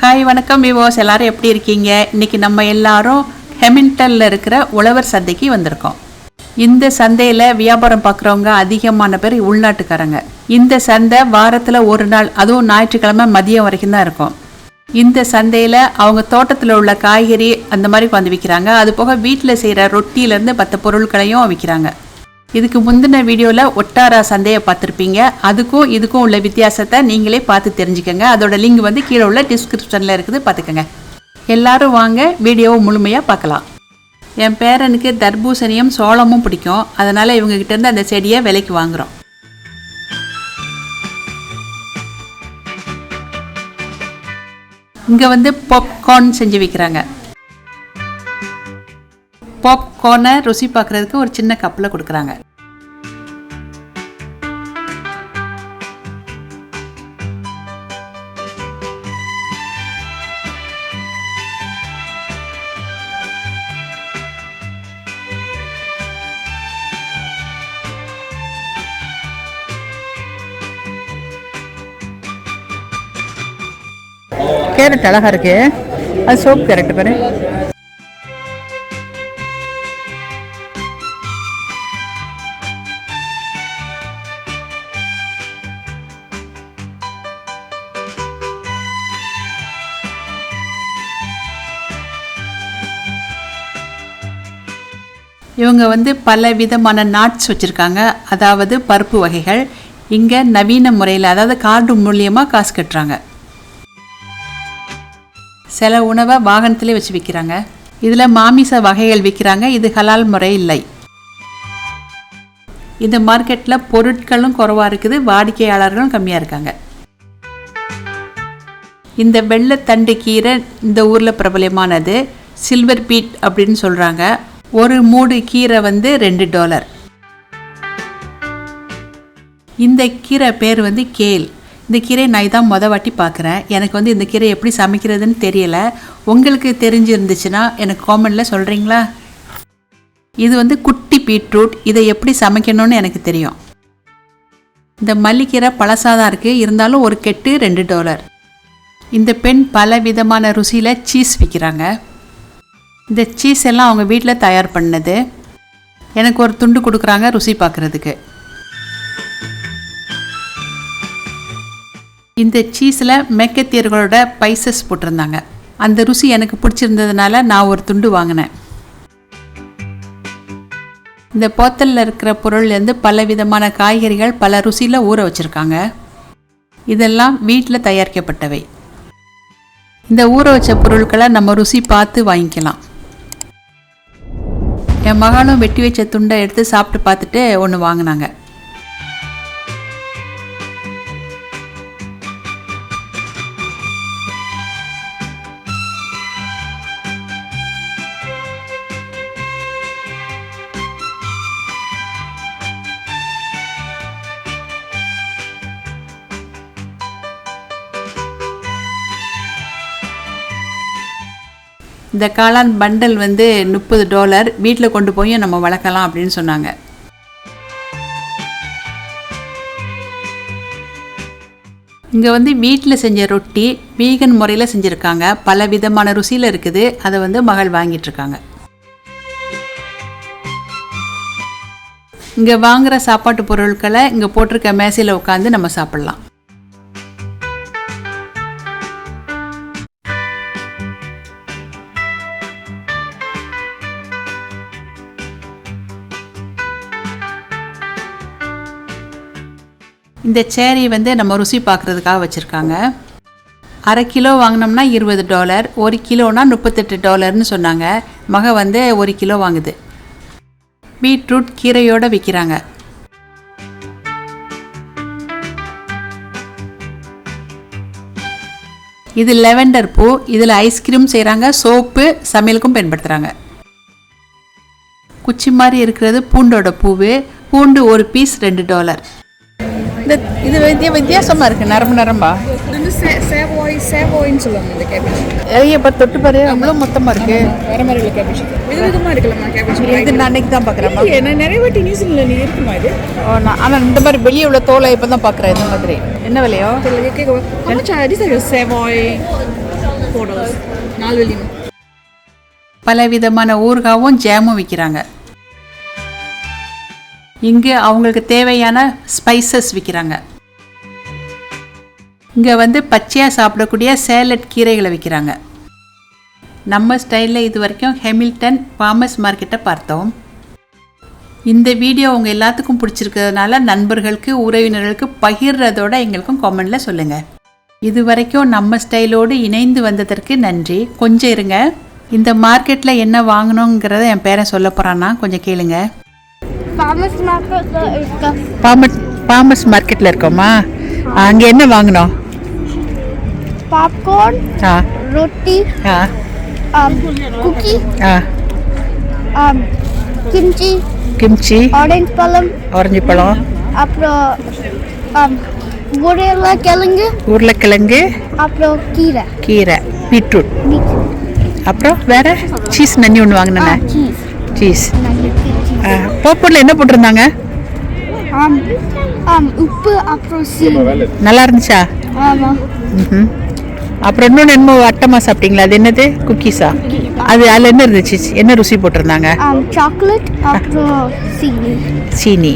Hi வணக்கம் விவோஸ் எல்லாரும் எப்படி இருக்கீங்க? இன்னைக்கு நம்ம எல்லாரும் ஹெமின்டனில் இருக்கிற உழவர் சந்தைக்கு வந்திருக்கோம். இந்த சந்தையில் வியாபாரம் பார்க்குறவங்க அதிகமான பேர் உள்நாட்டுக்காரங்க. இந்த சந்தை வாரத்தில் ஒரு நாள் அதுவும் ஞாயிற்றுக்கிழமை மதியம் வரைக்கும் தான் இருக்கும். இந்த சந்தையில் அவங்க தோட்டத்தில் உள்ள காய்கறி அந்த மாதிரி வந்து விற்கிறாங்க அது போக வீட்டில் செய்கிற ரொட்டியிலேருந்து மற்ற பொருட்களையும் விற்கிறாங்க இதுக்கு முந்தின வீடியோவில் ஒட்டாரா சந்தையை பார்த்துருப்பீங்க. அதுக்கும் இதுக்கும் உள்ள வித்தியாசத்தை நீங்களே பார்த்து தெரிஞ்சுக்கோங்க. அதோட லிங்க் வந்து கீழே உள்ள டிஸ்கிரிப்ஷனில் இருக்குது. பார்த்துக்கோங்க. எல்லாரும் வாங்க வீடியோவை முழுமையாக பார்க்கலாம். என் பேரனுக்கு தர்பூசணியும் சோளமும் பிடிக்கும். அதனால் இவங்ககிட்டேருந்து அந்த செடியை விலைக்கு வாங்குகிறோம் இங்கே வந்து பாப்கார்ன் செஞ்சு விற்கிறாங்க பாப்கார்னை ருசி பார்க்குறதுக்கு ஒரு சின்ன கப்பில் கொடுக்குறாங்க. கேரட் அழகா இருக்கு. அது சோப் கேரட் பாரு. இவங்க வந்து பல விதமான நாட்ஸ் வச்சுருக்காங்க. அதாவது பருப்பு வகைகள். இங்கே நவீன முறையில் அதாவது கார்டு மூலியமாக காசு கட்டுறாங்க. சில உணவை வாகனத்திலே வச்சு விற்கிறாங்க இதில் மாமிச வகைகள் விற்கிறாங்க இது ஹலால் முறை இல்லை. இந்த மார்க்கெட்டில் பொருட்களும் குறவாக இருக்குது. வாடிக்கையாளர்களும் கம்மியாக இருக்காங்க. இந்த வெள்ளத்தண்டு கீரை இந்த ஊரில் பிரபலமானது. சில்வர் பீட் அப்படின்னு சொல்கிறாங்க ஒரு மூடு கீரை வந்து ரெண்டு டாலர். இந்த கீரை பேர் வந்து கேல். இந்த கீரை நான் தான் மொதல் வாட்டி பார்க்குறேன் எனக்கு வந்து இந்த கீரை எப்படி சமைக்கிறதுன்னு தெரியலை. உங்களுக்கு தெரிஞ்சிருந்துச்சுன்னா எனக்கு காமெண்டில் சொல்கிறீங்களா இது வந்து குட்டி பீட்ரூட். இதை எப்படி சமைக்கணும்னு எனக்கு தெரியும். இந்த மல்லிக்கீரை பழசாதான் இருக்குது இருந்தாலும் ஒரு கெட்டு ரெண்டு டாலர். இந்த பெண் பல விதமான ருசியில் சீஸ் விற்கிறாங்க இந்த சீஸ் எல்லாம் அவங்க வீட்டில் தயார் பண்ணது. எனக்கு ஒரு துண்டு கொடுக்குறாங்க ருசி பார்க்குறதுக்கு. இந்த சீஸில் மேக்கத்தியர்களோட பைசஸ் போட்டிருந்தாங்க. அந்த ருசி எனக்கு பிடிச்சிருந்ததுனால நான் ஒரு துண்டு வாங்கினேன். இந்த போத்தலில் இருக்கிற பொருள்லேருந்து பல விதமான காய்கறிகள் பல ருசியில் ஊற வச்சுருக்காங்க. இதெல்லாம் வீட்டில் தயாரிக்கப்பட்டவை. இந்த ஊற வச்ச பொருட்களை நம்ம ருசி பார்த்து வாங்கிக்கலாம். என் மகளும் வெட்டி வச்ச துண்டை எடுத்து சாப்பிட்டு பார்த்துட்டு ஒன்று வாங்கினாங்க. இந்த காளான் பண்டல் வந்து முப்பது டாலர் வீட்டில் கொண்டு போய் நம்ம வளர்க்கலாம் அப்படின்னு சொன்னாங்க. இங்கே வந்து வீட்டில் செஞ்ச ரொட்டி வீகன் முறையில் செஞ்சுருக்காங்க. பல விதமான ருசியில் இருக்குது. அதை வந்து மகள் வாங்கிட்டுருக்காங்க இங்கே வாங்குகிற சாப்பாட்டு பொருட்களை இங்கே போட்டிருக்க மேசையில் உட்காந்து நம்ம சாப்பிட்லாம். இந்த சேரி வந்து நம்ம ருசி பார்க்குறதுக்காக வச்சுருக்காங்க. அரை கிலோ வாங்கினோம்னா இருபது டாலர் ஒரு கிலோனா முப்பத்தெட்டு டாலர்னு சொன்னாங்க. மக வந்து ஒரு கிலோ வாங்குது. பீட்ரூட் கீரையோடு விற்கிறாங்க இது லெவெண்டர் பூ. இதில் ஐஸ்கிரீம் செய்கிறாங்க சோப்பு சமையலுக்கும் பயன்படுத்துகிறாங்க குச்சி மாதிரி இருக்கிறது பூண்டோட பூவு. பூண்டு ஒரு பீஸ் ரெண்டு டாலர் இந்த இது வித்திய வித்தியாசமா இருக்கு நரம்பு நரம்பா? இது வந்து சே- சேவாய் சேவாய்ன்னு சொல்லுவாங்க இந்த கேபேஜ் ஐயா இப்போ தொட்டு பாரு அவ்வளோ மொத்தமா இருக்கு. வேற மாதிரி உள்ள கேபேஜ் வித விதமா இருக்குல்லம்மா கேபேஜ் இது நான் அன்னைக்கு தான் பார்க்குறேம்மா நான் நிறைய வாட்டி நியூஸ்ல நீ இருக்குமா இது? ஆனால் இந்த மாதிரி வெளியே உள்ள தோலை இப்போ தான் பார்க்குறேன் இந்த மாதிரி. என்ன விலையோ? How much are these are your savoy four dollars நாலு வெள்ளிமா பல விதமான ஊறுகாவும் ஜாமும் விற்கிறாங்க இங்கே அவங்களுக்கு தேவையான ஸ்பைசஸ் விற்கிறாங்க இங்கே வந்து பச்சையாக சாப்பிடக்கூடிய சேலட் கீரைகளை விற்கிறாங்க நம்ம ஸ்டைலில் இது வரைக்கும் ஹெமில்டன் ஃபார்மர்ஸ் மார்க்கெட்டை பார்த்தோம். இந்த வீடியோ உங்கள் எல்லாத்துக்கும் பிடிச்சிருக்கிறதுனால நண்பர்களுக்கு உறவினர்களுக்கு பகிர்றதோட எங்களுக்கும் கமெண்டில் சொல்லுங்கள் இது வரைக்கும் நம்ம ஸ்டைலோடு இணைந்து வந்ததற்கு நன்றி. கொஞ்சம் இருங்க. இந்த மார்க்கெட்டில் என்ன வாங்கணுங்கிறத என் பேரன் சொல்ல போகிறான்னா கொஞ்சம் கேளுங்கள் ஃபார்மர்ஸ் மார்க்கெட்டில் இருக்கோமா? அங்கே என்ன வாங்கினோம் popcorn ஆ. roti ஆ. ஆ. um kimchi கிம்ச்சி orange பழம் ஆரஞ்சு பழம். அப்புறம் um உருளை கிழங்கு உருளைக்கிழங்கு அப்புறம் கீரை. கீரை பீட்ரூட். அப்புறம் வேற? சீஸ் நன்னி ஒன்று வாங்கினேன். சீஸ் சீஸ் போப்பூரில் என்ன போட்டிருந்தாங்க? um um உப்பு அப்புறம் நல்லா இருந்துச்சா? அப்புறம் இன்னொன்று என்னமோ அட்டமா சாப்பிட்டீங்களா? அது என்னது? குக்கீஸா? அது அதில் என்ன இருந்துச்சு? என்ன ருசி போட்டிருந்தாங்க? um சாக்லேட் அப்புறம் சீனி. சீனி.